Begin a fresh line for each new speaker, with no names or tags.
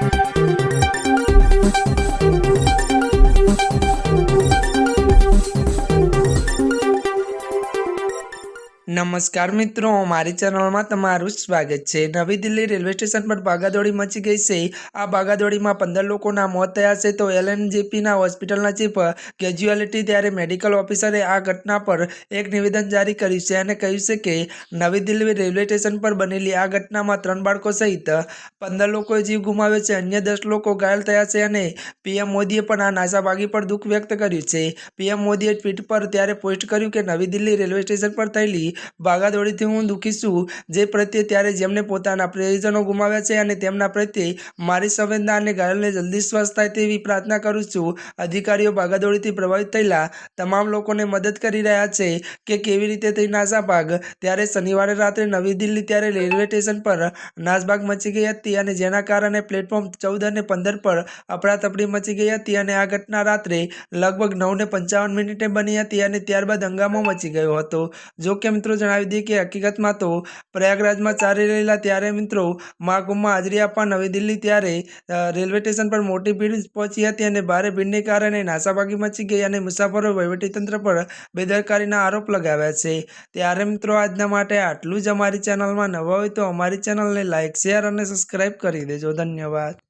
Thank you. નમસ્કાર મિત્રો, મારી ચેનલમાં તમારું સ્વાગત છે. નવી દિલ્હી રેલવે સ્ટેશન પર ભાગાદોડી મચી ગઈ છે. આ ભાગાદોડીમાં પંદર લોકોના મોત થયા છે. તો એલએનજીપીના હોસ્પિટલના ચીફ કેજ્યુઆલિટી ત્યારે મેડિકલ ઓફિસરે આ ઘટના પર એક નિવેદન જારી કર્યું છે અને કહ્યું છે કે નવી દિલ્હી રેલવે સ્ટેશન પર બનેલી આ ઘટનામાં ત્રણ બાળકો સહિત પંદર લોકોએ જીવ ગુમાવ્યો છે. અન્ય દસ લોકો ઘાયલ થયા છે અને પીએમ મોદીએ પણ આ નાસાભાગી પર દુઃખ વ્યક્ત કર્યું છે. પીએમ મોદીએ ટ્વીટ પર ત્યારે પોસ્ટ કર્યું કે નવી દિલ્હી રેલવે સ્ટેશન પર થયેલી ભાગાદોડીથી હું દુઃખી છું જે પ્રત્યે ત્યારે જેમને પોતાના પ્રિયજનો ગુમાવ્યા છે અને તેમના પ્રત્યે મારી સંવેદના અને ઘાયલને જલ્દી સ્વસ્થ થાય તેવી પ્રાર્થના કરું છું. અધિકારીઓ ભાગાદોડીથી પ્રભાવિત થયેલા તમામ લોકોને મદદ કરી રહ્યા છે કે કેવી રીતે થઈ નાસાભાગ. ત્યારે શનિવારે રાત્રે નવી દિલ્હી ત્યારે રેલવે સ્ટેશન પર નાસભાગ મચી ગઈ હતી અને જેના કારણે પ્લેટફોર્મ ચૌદ અને પંદર પર અફડાતફડી મચી ગઈ હતી અને આ ઘટના રાત્રે લગભગ નવ ને પંચાવન મિનિટે બની હતી અને ત્યારબાદ હંગામો મચી ગયો હતો. જો કે મિત્રો જણાવી દઈએ કે હકીકતમાં તો પ્રયાગરાજમાં ચાલી રહેલા ત્યારે મિત્રો મહાકુંભમાં હાજરી આપવા નવી દિલ્હી ત્યારે રેલવે સ્ટેશન પર મોટી ભીડ પહોંચી હતી અને ભારે ભીડને કારણે નાસાભાગી મચી ગઈ અને મુસાફરો વહીવટીતંત્ર પર બેદરકારીના આરોપ લગાવ્યા છે. ત્યારે મિત્રો આજના માટે આટલું જ અમારી ચેનલમાં નવા હોય તો અમારી ચેનલને લાઇક શેર અને સબસ્ક્રાઈબ કરી દેજો. ધન્યવાદ.